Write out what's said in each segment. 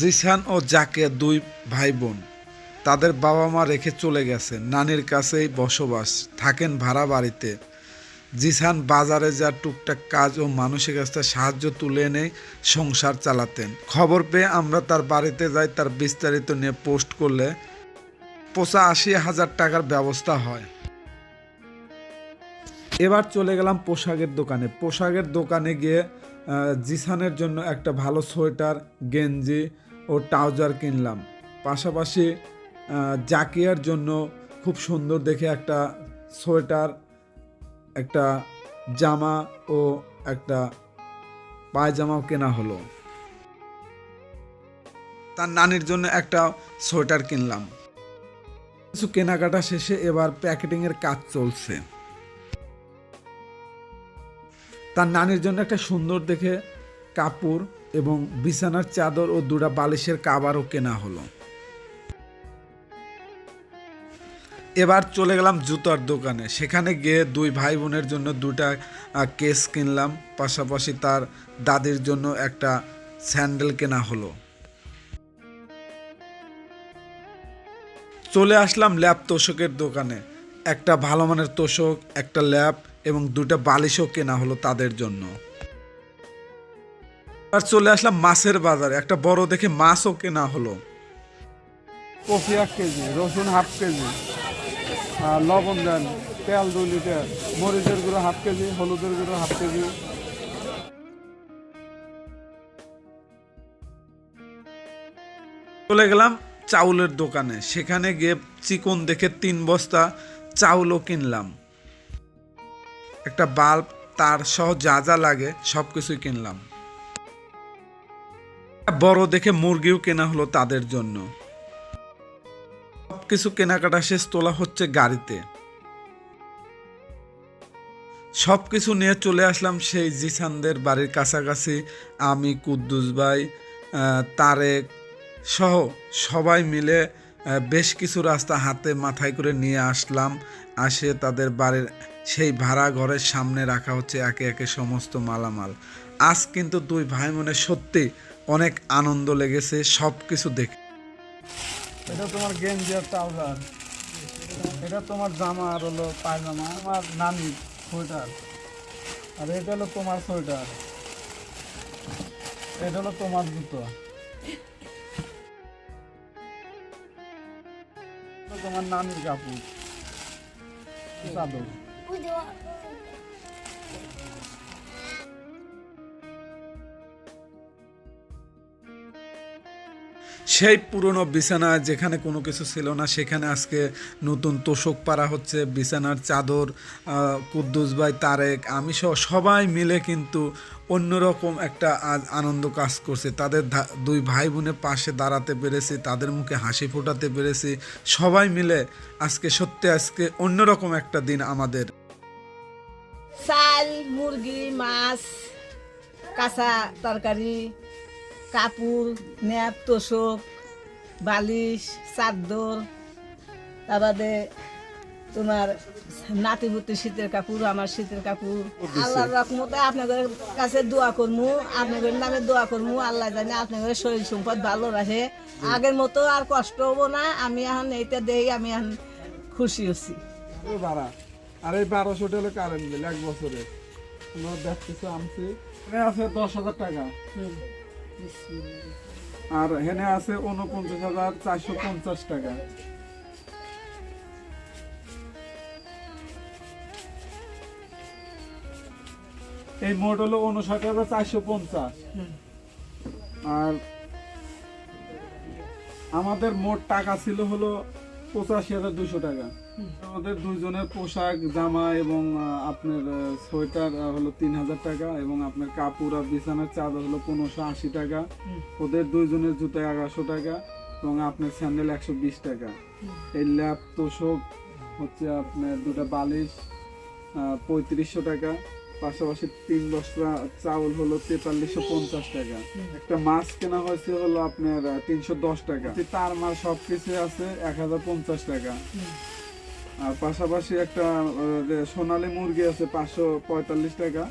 জিসান ও জাকে দুই ভাই বোন তাদের বাবা মা রেখে চলে গেছে নানির কাছেই বসবাস, থাকেন ভাড়া বাড়িতে। জিসান বাজারে যা টুকটাক কাজ ও মানুষের কাছ থেকে সাহায্য তুলে এনে সংসার চালাতেন। খবর পেয়ে আমরা তার বাড়িতে যাই, তার বিস্তারিত নিয়ে পোস্ট করলে পঁচা আশি হাজার টাকার ব্যবস্থা হয়। এবার চলে গেলাম পোশাকের দোকানে। পোশাকের দোকানে গিয়ে জিসানের জন্য একটা ভালো সোয়েটার, গেঞ্জি ও ট্রাউজার কিনলাম। পাশাপাশি জাকিয়ার জন্য খুব সুন্দর দেখে একটা সোয়েটার, একটা জামা ও একটা পায়জামাও কেনা হলো। তার নানির জন্য একটা সোয়েটার কিনলাম। কিছু কেনাকাটা শেষে এবার প্যাকেটিংয়ের কাজ চলছে। তার নানির জন্য একটা সুন্দর দেখে কাপড় এবং বিছানার চাদর ও দুটা বালিশের কাবারও কেনা হলো। এবার চলে গেলাম জুতার দোকানে। সেখানে গিয়ে দুই ভাই বোনের জন্য দুটা কেস কিনলাম। পাশাপাশি তার দাদির জন্য একটা স্যান্ডেল কেনা হলো। চলে আসলাম ল্যাব তোষকের দোকানে। একটা ভালো মানের তোষক, একটা ল্যাব এবং দুটা বালিশও কেনা হলো তাদের জন্য। আর চলে আসলাম মাছের বাজারে। একটা বড় দেখে মাছও কেনা হলো। কফি এক কেজি রসুন হাফ কেজি আর লবণ দেন তেল দুই লিটার মরিচের গুঁড়ো হাফ কেজি হলুদের গুঁড়ো হাফ কেজি। চলে গেলাম চাউলের দোকানে। সেখানে গিয়ে চিকন দেখে তিন বস্তা চাউলও কিনলাম। একটা বাল্ব তার সহ যা যা লাগে সব কিছুই কিনলাম। বড় দেখে মুরগিও কেনা হলো তাদের জন্য। সব কিছু কেনাকাটা শেষ তোলা হচ্ছে গাড়িতে। সব কিছু নিয়ে চলে আসলাম সেই জিসানদের বাড়ির কাছাকাছি। আমি, কুদ্দুস ভাই তারেক সহ সবাই মিলে বেশ কিছু রাস্তা হাতে মাথায় করে নিয়ে আসলাম। আসে তাদের বাড়ির সেই ভাড়া ঘরের সামনে রাখা হচ্ছে একে একে সমস্ত মালামাল। আজ কিন্তু দুই ভাই মনে সত্যি অনেক আনন্দ লেগেছে সব কিছু দেখে। এটা তোমার গেঞ্জি আর ট্রাউজার। এটা তোমার জামা আর হলো পায়জামা আমার নানির সোয়েটার। আর এটা হলো তোমার সোয়েটার। এটা হলো তোমার জুতো। এটা তোমার নানির কাপড়। চাদর? সেই পুরনো বিছানা যেখানে কোনো কিছু ছিল না, সেখানে আজকে নতুন তোষক পারা হচ্ছে, বিছানার চাদর কুদ্দুস ভাই, তারেক, আমি সহ সবাই মিলে কিন্তু অন্যরকম একটা আজ আনন্দ কাজ করছে। তাদের দুই ভাই বোনের পাশে দাঁড়াতে পেরেছি, তাদের মুখে হাসি ফোটাতে পেরেছি। সবাই মিলে আজকে সত্যি আজকে অন্যরকম একটা দিন আমাদের। চাল, মুরগি, মাছ, কাঁচা তরকারি কাপড় ন্যাপ তোষক বালিশ চাদর তারপরে তোমার নাতিভূতি শীতের কাপড় আমার শীতের কাপড়। আল্লাহর রকমতে আপনাদের কাছে দোয়া করমু আপনাদের নামে দোয়া করমু আল্লাহ জানে আপনাদের শরীর সম্পদ ভালো রাখে। আগের মতো আর কষ্ট হব না আমি এখন এইটা দেই আমি এখন খুশি হচ্ছি। আর এই বারোশো হলো কারেন্ট বিল এক বছরের আমরা দেখতেছি আনছি। আছে দশ হাজার টাকা। আর হেনে আছে উনপঞ্চাশ হাজার চারশো পঞ্চাশ টাকা। এই মোট হলো উনষাট হাজার চারশো পঞ্চাশ। আর আমাদের মোট টাকা ছিল হলো পঁচাশি হাজার দুশো টাকা। আমাদের দুইজনের পোশাক জামা এবং আপনার সোয়েটার হলো তিন হাজার টাকা এবং আপনার কাপড় আর বিছানার চাদর হলো পনেরোশো আশি টাকা। ওদের দুইজনের জুতো এগারোশো টাকা এবং আপনার স্যান্ডেল একশো বিশ টাকা। এই ল্যাপ তোষক হচ্ছে আপনার দুটা বালিশ পঁয়ত্রিশশো টাকা। পাশাপাশি তিন বস্তা চাউল হলো তেতাল্লিশশো পঞ্চাশ টাকা। একটা মাছ কেনা হয়েছে হলো আপনার তিনশো দশ টাকা। তার মাল সব কিছু আছে এক হাজার পঞ্চাশ টাকা। আর পাশাপাশি একটা সোনালী মুরগি আছে পাঁচশো পঁয়তাল্লিশ টাকা।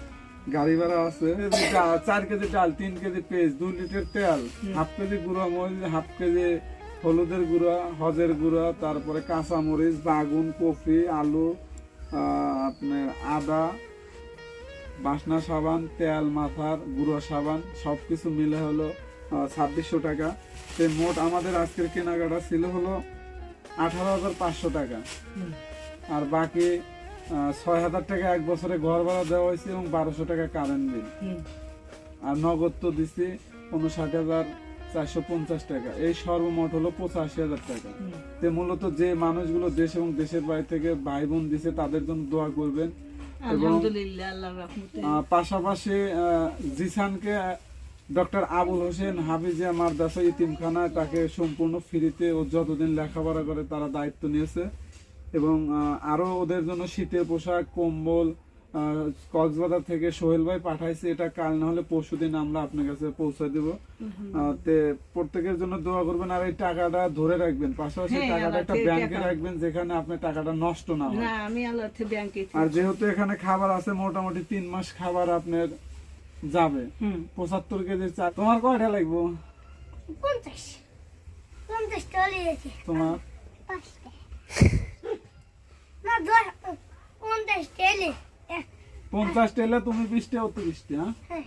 গাড়ি ভাড়া আছে। এই যে ডাল, চার কেজি ডাল তিন কেজি পেঁয়াজ দুই লিটার তেল হাফ কেজি গুঁড়া মরিচ হাফ কেজি হলুদের গুঁড়া হজের গুঁড়া তারপরে কাঁচা মরিচ বাগুন কফি আলু আপনার আদা বাসনা সাবান তেল মাথার গুঁড়ো সাবান সব কিছু মিলে হলো ছাব্বিশশো টাকা। তো মোট আমাদের আজকের কেনাকাটা ছিল হলো আঠারো হাজার পাঁচশো টাকা। আর বাকি ছয় হাজার টাকা এক বছরে ঘর ভাড়া দেওয়া হয়েছে এবং বারোশো টাকা কারেন্ট বিল আর নগদ তো দিছি উনষাট হাজার চারশো পঞ্চাশ টাকা। এই সর্বমোট হলো পঁচাশি হাজার টাকা। তো মূলত যে মানুষগুলো দেশ এবং দেশের বাইরে থেকে ভাই বোন দিছে তাদের জন্য দোয়া করবেন। আহ, পাশাপাশি জিসানকে ডক্টর আবুল হোসেন হাফিজিয়া মাদ্রাসা ইতিমখানা তাকে সম্পূর্ণ ফ্রিতে ও যতদিন লেখাপড়া করে তারা দায়িত্ব নিয়েছে এবং আহ, আরও ওদের জন্য শীতের পোশাক কম্বল কক্সবাজার থেকে সোহেল ভাই পাঠাইছে এটা কাল না হলে পরশু দিন আমরা আপনার কাছে পৌঁছে দেব। তে প্রত্যেকের জন্য দোয়া করবেন আর এই টাকাটা ধরে রাখবেন পাশাপাশি হ্যাঁ, টাকাটা একটা ব্যাংকে রাখবেন যেখানে আপনার টাকাটা নষ্ট না হয়। আর যেহেতু এখানে খাবার আছে মোটামুটি তিন মাস খাবার আপনার যাবে। হুম। পঁচাত্তর কেজি চাল। তোমার কয়টা লাগবো? পঞ্চাশ। পঞ্চাশ চলে গেছে তোমার? পঞ্চাশ টেলে পঞ্চাশ টেলে তুমি বিশটা অত বিশটা হ্যাঁ? হ্যাঁ।